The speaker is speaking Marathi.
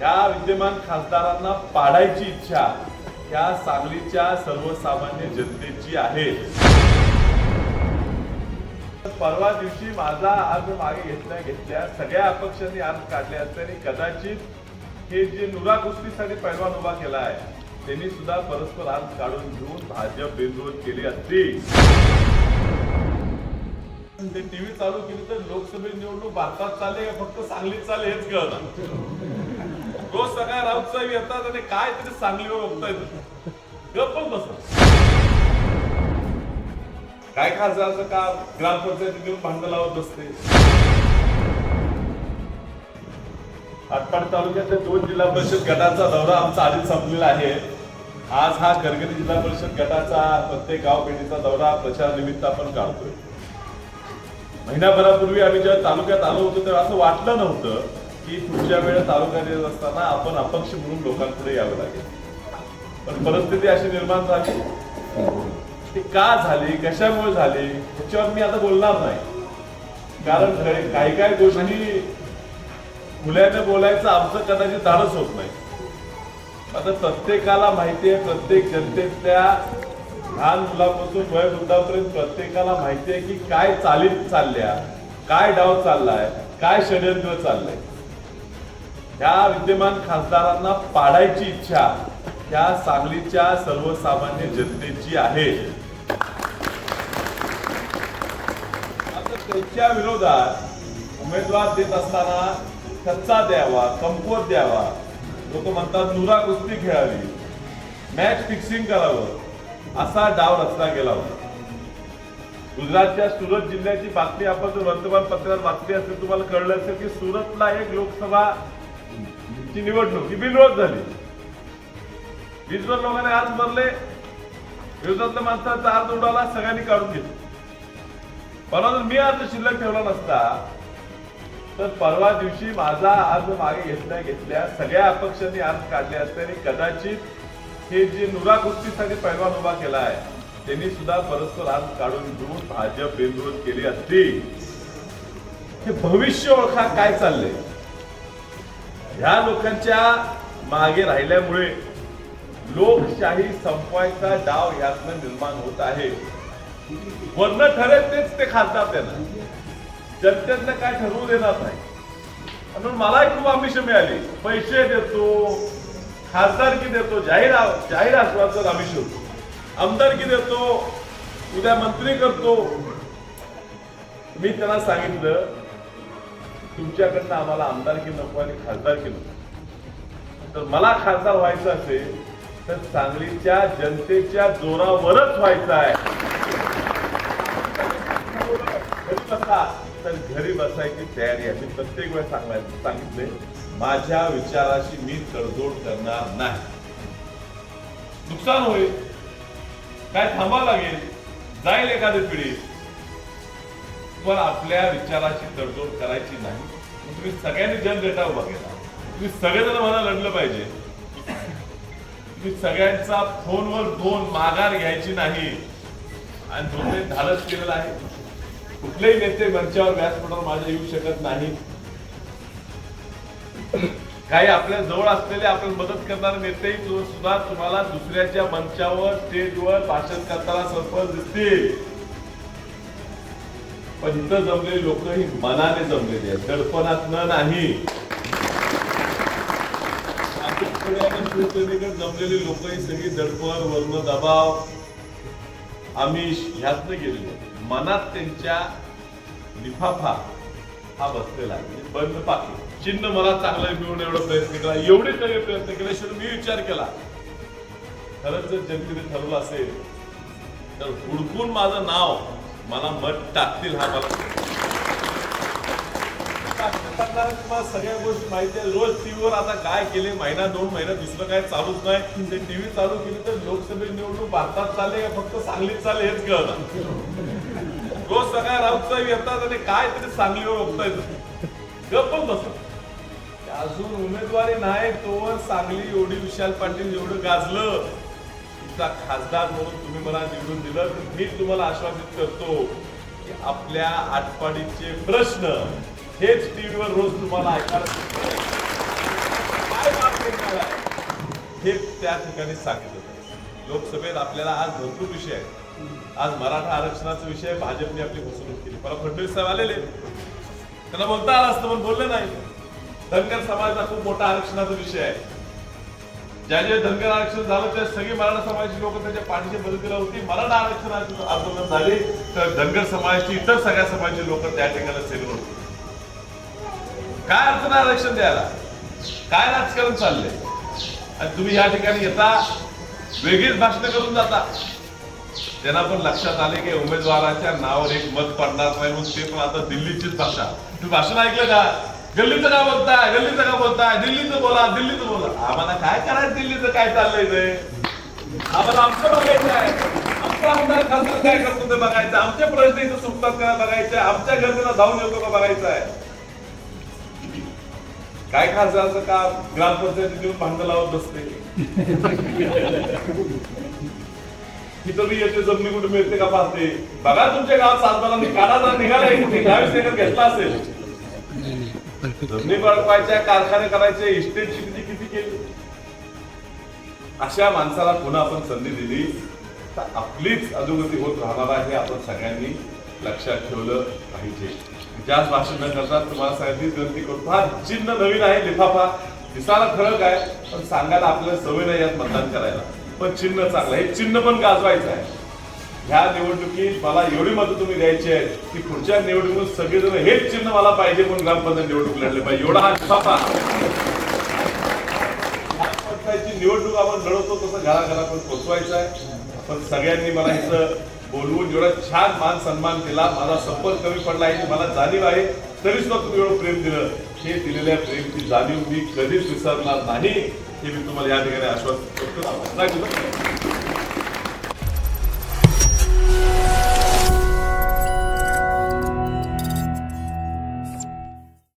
या विद्यमान खासदारांना पाडायची इच्छा या सांगलीच्या सर्वसामान्य जनतेची आहे. परवा दिवशी माझा अर्ज मागे घेतल्या घेतल्या सगळ्या अपक्षांनी अर्ज काढले असते आणि कदाचित हे जे नुरा कुस्तीसाठी पैलवान उभा केला आहे त्यांनी सुद्धा परस्पर अर्ज काढून घेऊन भाजप बिनविरोध केली असती. ते टीव्ही चालू केली तर लोकसभेची निवडणूक भारतात चालले फक्त सांगलीत चालले हेच कळणार रोज सगळ्या राऊत साहेब येतात आणि काय तरी सांगलीवर बघतायत गप्प बस काय खासदारचं काम ग्रामपंचायतीत घेऊन भांडण लावत बसते? आटपाड तालुक्यातल्या दोन जिल्हा परिषद गटाचा दौरा आमचा आधीच संपलेला आहे. आज हा करगणी जिल्हा परिषद गटाचा प्रत्येक गाव पेढीचा दौरा प्रचार निमित्त आपण काढतोय. महिनाभरापूर्वी आम्ही जेव्हा तालुक्यात आलो होतो तेव्हा असं वाटलं नव्हतं की पुढच्या वेळेस तालुक्यात येत असताना आपण अपक्ष म्हणून लोकांपुढे यावं लागेल. पण परिस्थिती अशी निर्माण झाली. ती का झाली कशामुळे झाली ह्याच्यावर मी आता बोलणार नाही. कारण काही काही गोष्टी खुल्याने बोलायचं आमचं कदाचित धाडस होत नाही. आता प्रत्येकाला माहिती आहे प्रत्येक जनतेतल्या लहान मुलापासून वयोवृद्धापर्यंत प्रत्येकाला माहिती आहे की काय चालीत चालल्या काय डाव चाललाय काय षडयंत्र चाललंय. ह्या विद्यमान खासदारांना पाडायची इच्छा ह्या सांगलीच्या सर्वसामान्य जनतेची आहे. आता त्यांच्या विरोधात उमेदवार देत असताना कच्चा द्यावा कमकुवत द्यावा. लोक म्हणतात नुरा कुस्ती खेळावी. मॅच फिक्सिंग करावं. असा डाव रचला गेला होता. गुजरातच्या सुरत जिल्ह्याची बातमी आपण जर वर्तमानपत्रात वाचली असेल तुम्हाला कळलं असेल की सुरतला एक लोकसभा ची निवडणूक ही बिनविरोध झाली. वीसभर लोकांनी आज भरले विरोधातल्या माणसाचा अर्ज उडाला सगळ्यांनी काढून घेतला. परंतु मी अर्ज शिल्लक ठेवला नसता तर परवा दिवशी माझा अर्ज मागे घेतल्या घेतल्या सगळ्या अपक्षांनी अर्ज काढले असते आणि कदाचित हे जे नुरा कुस्तीसाठी पैलवान उभा केला आहे त्यांनी सुद्धा परस्पर अर्ज काढून घेऊन भाजप बिनविरोध केली असती. हे भविष्य ओळखा काय चाललंय? ह्या लोकांच्या मागे राहिल्यामुळे लोकशाही संपवायचा डाव यातनं निर्माण होत आहे. वर्ण ठरेल तेच ते खासदार त्यांना जनतेतनं काय ठरवू देणार नाही. म्हणून मलाही खूप आमिष मिळाली. पैसे देतो खासदारकी देतो जाहीर जाहीर आश्वासन आमिष होतो आमदारकी देतो उद्या मंत्री करतो. मी त्यांना सांगितलं तुमच्याकडनं आम्हाला आमदारकी नको आणि खासदारकी नको? तर मला खासदार व्हायचं असेल तर सांगलीच्या जनतेच्या जोरावरच व्हायचं आहे. घरी बसा. तर घरी बसायची तयारी आहे. मी प्रत्येक वेळेस सांगायचं सांगितले माझ्या विचाराशी मी तडजोड करणार नाही. नुकसान होईल. काय थांबावं लागेल? जाईल एखादी पिढी. पण आपल्या विचाराची तडजोड करायची नाही. तुम्ही सगळ्यांनी जनरेटा उभा केला. तुम्ही सगळेजण मला लढलं पाहिजे. तुम्ही सगळ्यांचा फोनवर दोन माघार घ्यायची नाही. आणि दोन्ही धाडस केलेलं आहे. कुठलेही नेते मंचावर व्यासपीठावर माझ्या येऊ शकत नाही. काही आपल्या जवळ असलेले आपण मदत करणारे नेतेही सुद्धा तुम्हाला दुसऱ्याच्या मंचावर स्टेजवर भाषण करताना सरपंच दिसतील. पण इथं जमलेली लोक ही मनाने जमलेली आहेत. दडपणात नाही. शिवसेनेकडे जमलेली लोक ही सगळी दडपण वर्ण दबाव आमिष ह्यातनं गेलेले मनात त्यांच्या लिफाफा हा बसलेला आहे. म्हणजे बंद पाकी चिन्ह मला चांगलं मिळून एवढा प्रयत्न केला एवढे तरी प्रयत्न केल्याशिवाय मी विचार केला. खरंच जर जनतेने ठरवलं असेल तर हुडकून माझं नाव मला मत टाकतील हा मला तुम्हाला सगळ्या गोष्टी माहिती आहे. रोज टीव्हीवर आता काय केले? महिना दोन महिना दुसरं काय चालूच नाही. ते टीव्ही चालू केली तर लोकसभेची निवडणूक भारतात चालले का फक्त सांगलीत चालले हेच कळणार रोज सगळ्या राऊत साहेब येतात आणि काय तरी सांगलीवर बघतायत. गप्प बस. अजून उमेदवारी नाही तोवर सांगली एवढी विशाल पाटील एवढं गाजलं. तुमचा खासदार म्हणून तुम्ही मला निवडून दिलं तर मी तुम्हाला आश्वासित करतो की आपल्या आटपाडीचे प्रश्न हेच टीव्हीवर रोज तुम्हाला ऐकायला हे त्या ठिकाणी सांगितलं लोकसभेत आपल्याला आज भरपूर विषय आहेत. आज मराठा आरक्षणाचा विषय भाजपने आपली फसवणूक केली. मला फडणवीस साहेब आलेले. त्यांना बोलता आलं असतं पण बोलले नाही. धनगर समाजाचा खूप मोठा आरक्षणाचा विषय आहे. ज्या ज्या धनगर आरक्षण झालं त्या सगळी मराठा समाजाची लोक त्याच्या पाठीशी मदतीला होती. मराठा आरक्षणाची आंदोलन झाले. तर धनगर समाजाची इतर सगळ्या समाजाची लोक त्या ठिकाणी सेवेल होती. काय अर्थ नाही आरक्षण द्यायला? काय राजकारण चाललंय? आणि तुम्ही या ठिकाणी येता वेगळीच भाषण करून जाता. त्यांना पण लक्षात आले की उमेदवाराच्या नावावर एक मत पडणार नाही म्हणून ते पण आता दिल्लीचीच भाषा. तुम्ही भाषण ऐकलं का? गल्लीचं का बोलताय? गल्लीचं का बोलताय? दिल्लीचं बोला दिल्लीचं बोला. आम्हाला काय करायचं दिल्लीचं? काय चाललंय ते? आम्हाला आमचं बघायचं आहे. आमचा आमदार खासदार काय करतो ते बघायचं आमचे प्रश्न इथं सुटतात का बघायचं आमच्या घरच्याला जाऊन येतो का बघायचं आहे? काय खासदारचं काम? ग्रामपंचायतीत येऊन भांडण लावत बसते. इथं मी येते जमिनी कुठे मिळते का पाहते? बघा तुमच्या गावात काढा जरा निघाला दहावीस एकर घेतला असेल. जमिनी बळकवायच्या कारखाने करायचे इस्टेटची किती किती केली? अशा माणसाला पुन्हा आपण संधी दिली? तर आपलीच अधोगती होत राहणार आहे आपण सगळ्यांनी लक्षात ठेवलं पाहिजे. ज्याच भाषण न करता तुम्हाला सगळ्यांनीच विनंती करतो हा चिन्ह नवीन आहे लिफाफा. दिसायला फरक आहे पण सांगायला आपल्याला सवय नाही यात मतदान करायला. पण चिन्ह चांगलं हे चिन्ह पण गाजवायचं आहे. ह्या निवडणुकीत मला एवढी मतं तुम्ही द्यायची आहे की पुढच्या निवडणुकीत सगळेजण हेच चिन्ह मला पाहिजे म्हणून ग्रामपंचायत निवडणूक लढले पाहिजे. एवढा हा छापा ग्रामपंचायतची निवडणूक आपण लढवतो तसं घराघरात पोचवायचं आहे. पण सगळ्यांनी मला इथं बोलवून एवढा छान मान सन्मान केला माझा संपर्क कमी पडला आहे. मला जाणीव आहे. तरी सुद्धा तुम्ही एवढं प्रेम दिलं. हे दिलेल्या प्रेमची जाणीव मी कधीच विसरणार नाही. हे मी तुम्हाला या ठिकाणी आश्वासन करतो